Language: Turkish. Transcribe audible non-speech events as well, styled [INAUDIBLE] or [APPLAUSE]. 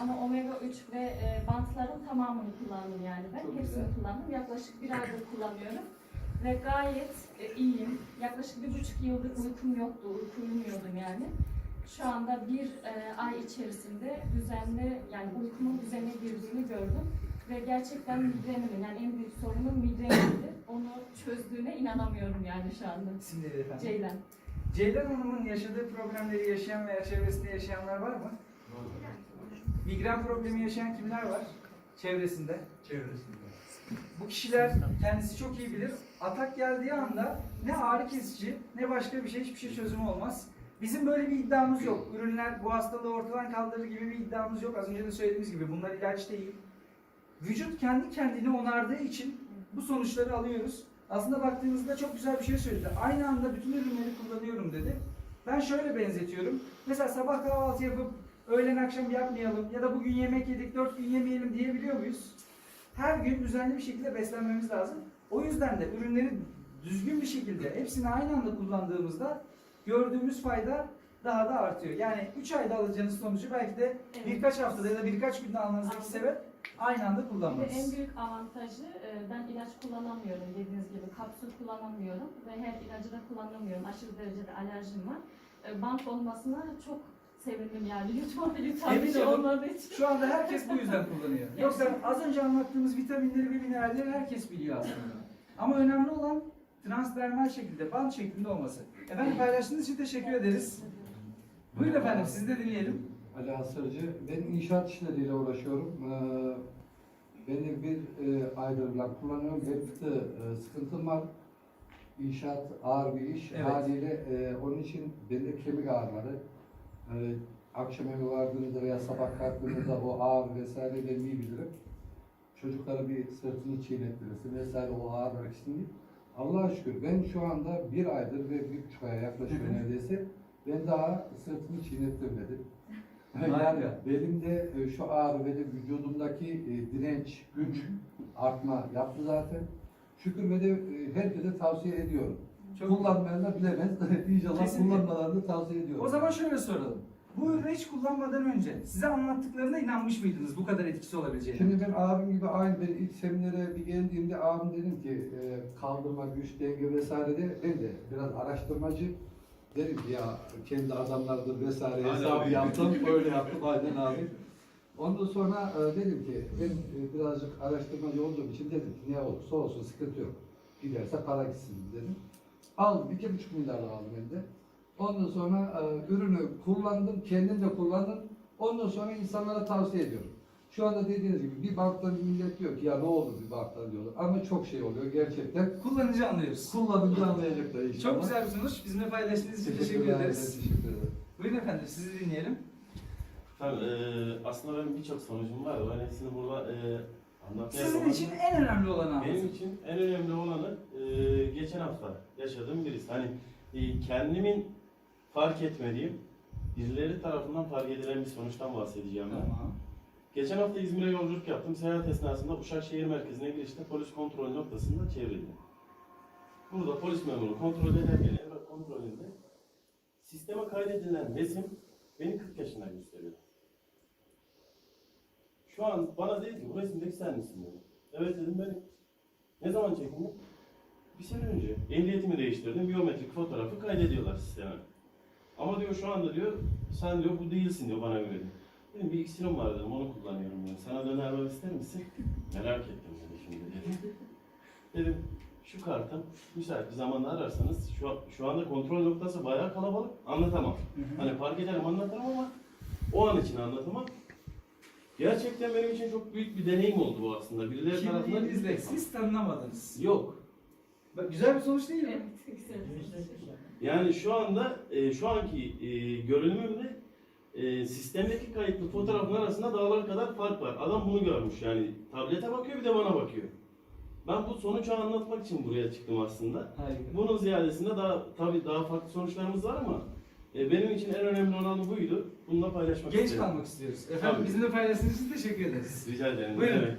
Ama omega 3 ve e, bantların tamamını kullandım yani ben. Çok Hepsini güzel. kullandım. Yaklaşık bir aydır kullanıyorum. Ve gayet e, iyiyim. Yaklaşık bir buçuk yıldır uykum yoktu. Uyku uyumuyordum yani. Şu anda bir e, ay içerisinde düzenli yani uykumun düzene girdiğini gördüm. Ve gerçekten migrenimin yani en büyük sorunum migrenimdi. Onu çözdüğüne inanamıyorum yani şu anda. İsim neydi efendim? Ceylan. Ceylan Hanım'ın yaşadığı problemleri yaşayan veya çevresinde yaşayanlar var mı? Migren problemi yaşayan kimler var çevresinde? Çevresinde. Bu kişiler kendisi çok iyi bilir. Atak geldiği anda ne ağrı kesici ne başka bir şey hiçbir şey çözümü olmaz. Bizim böyle bir iddiamız yok. Ürünler bu hastalığı ortadan kaldırır gibi bir iddiamız yok. Az önce de söylediğimiz gibi bunlar ilaç değil. Vücut kendi kendini onardığı için bu sonuçları alıyoruz. Aslında baktığınızda çok güzel bir şey söyledi. Aynı anda bütün ürünleri kullanıyorum dedi. Ben şöyle benzetiyorum. Mesela sabah kahvaltı yapıp öğlen akşam yapmayalım ya da bugün yemek yedik dört gün yemeyelim diyebiliyor muyuz? Her gün düzenli bir şekilde beslenmemiz lazım. O yüzden de ürünleri düzgün bir şekilde hepsini aynı anda kullandığımızda gördüğümüz fayda daha da artıyor. Yani 3 ayda alacağınız sonucu belki de Evet. birkaç haftada ya da birkaç günde almanızdaki Anladım. sebep aynı anda kullanmanız. en büyük avantajı e, ben ilaç kullanamıyorum dediğiniz gibi kapsül kullanamıyorum ve her ilacı da kullanamıyorum. Aşırı derecede alerjim var. E, Bant olmasına çok sevindim yani [LAUGHS] yutma Emin yutabileceğim olun. olmadığı için. Şu anda herkes bu yüzden kullanıyor. [LAUGHS] Yoksa az önce anlattığımız vitaminleri ve mineralleri herkes biliyor aslında. Ama önemli olan transdermal şekilde, band şeklinde olması. Efendim paylaştığınız için teşekkür ederiz. Buyurun efendim, sizi de dinleyelim. Ali Hasırcı. Ben inşaat işleriyle uğraşıyorum. Ee, Beni bir e, aydır ben kullanıyorum. Hep de e, sıkıntım var. İnşaat ağır bir iş. Evet. Haliyle e, onun için bende kemik ağrıları. E, akşam eve vardığınızda veya sabah kalktığınızda o ağrı vesaire ben iyi bilirim. Çocuklara bir sırtını çiğnettirirsin vesaire o ağrı için Allah'a şükür ben şu anda bir aydır ve bir buçuk aya yaklaşıyor neredeyse. Ben daha sırtımı çiğnettirmedim. [LAUGHS] Yani belimde e, şu ağrı ve de vücudumdaki e, direnç, güç artma yaptı zaten. Şükür ve de e, herkese tavsiye ediyorum. Çok Kullanmayan da bilemez. [LAUGHS] İnşallah Kesinlikle. kullanmalarını tavsiye ediyorum. O zaman şöyle soralım. Bu ürünü hiç kullanmadan önce size anlattıklarına inanmış mıydınız bu kadar etkisi olabileceğine? Şimdi ben abim gibi aynı ben ilk seminere bir geldiğimde abim dedim ki e, kaldırma, güç, denge vesaire de ben de biraz araştırmacı dedim ki ya kendi adamlardır vesaire Aynen hesabı abi. yaptım, böyle yaptım aynen abi. Ondan sonra e, dedim ki ben e, birazcık araştırmacı olduğum için dedim ki ne olursa olsun sıkıntı yok. Giderse para gitsin dedim. Aldım, iki buçuk milyarlık aldım hem de. Ondan sonra e, ürünü kullandım, kendim de kullandım. Ondan sonra insanlara tavsiye ediyorum. Şu anda dediğiniz gibi bir banktan millet diyor ki ya ne olur bir banktan diyorlar. Ama çok şey oluyor gerçekten. Kullanıcı anlıyoruz. Kullanınca anlayacaklar inşallah. Çok güzel bir sonuç. Bizimle paylaştığınız için teşekkür Teşekkürler, ederiz. Teşekkür ederim. Buyurun efendim, sizi dinleyelim. Tabii eee, aslında benim birçok sonucum var. Ben hepsini burada eee anlatmaya Sizin için en önemli olanı Benim anlatın. için en önemli olanı eee, geçen hafta yaşadığım birisi. Hani eee, kendimin fark etmediğim, birileri tarafından fark edilen bir sonuçtan bahsedeceğim ben. Tamam. Geçen hafta İzmir'e yolculuk yaptım. Seyahat esnasında Uşak Şehir Merkezi'ne girişte polis kontrol noktasında çevrildim. Burada polis memuru kontrol ederken evrak kontrolünde sisteme kaydedilen resim beni 40 yaşında gösteriyor. Şu an bana dedi ki bu resimdeki sen misin dedi. Evet dedim benim. Ne zaman çekildin? Bir sene önce. Ehliyetimi değiştirdim. Biyometrik fotoğrafı kaydediyorlar sisteme. Ama diyor şu anda diyor sen diyor bu değilsin diyor bana göre. Dedim bir iksirim var dedim onu kullanıyorum diyor. Sana döner ver ister misin? [LAUGHS] Merak ettim dedi şimdi dedi. Dedim şu kartı müsait bir zamanda ararsanız şu, şu anda kontrol noktası bayağı kalabalık anlatamam. Hani fark ederim anlatırım ama o an için anlatamam. Gerçekten benim için çok büyük bir deneyim oldu bu aslında. Birileri tarafından... Kimliğinizle siz tanınamadınız. Yok. Bak, güzel bir sonuç değil mi? Evet, güzel. Yani şu anda e, şu anki e, görünümümle e, sistemdeki kayıtlı fotoğrafın arasında dağlar kadar fark var. Adam bunu görmüş yani tablete bakıyor bir de bana bakıyor. Ben bu sonucu anlatmak için buraya çıktım aslında. Harika. Bunun ziyadesinde daha tabii daha farklı sonuçlarımız var ama e, benim için en önemli olan buydu. Bununla paylaşmak Genç istedim. kalmak istiyoruz. Efendim Tabii. bizimle paylaştığınız için teşekkür ederiz. Rica ederim. Buyurun. Evet.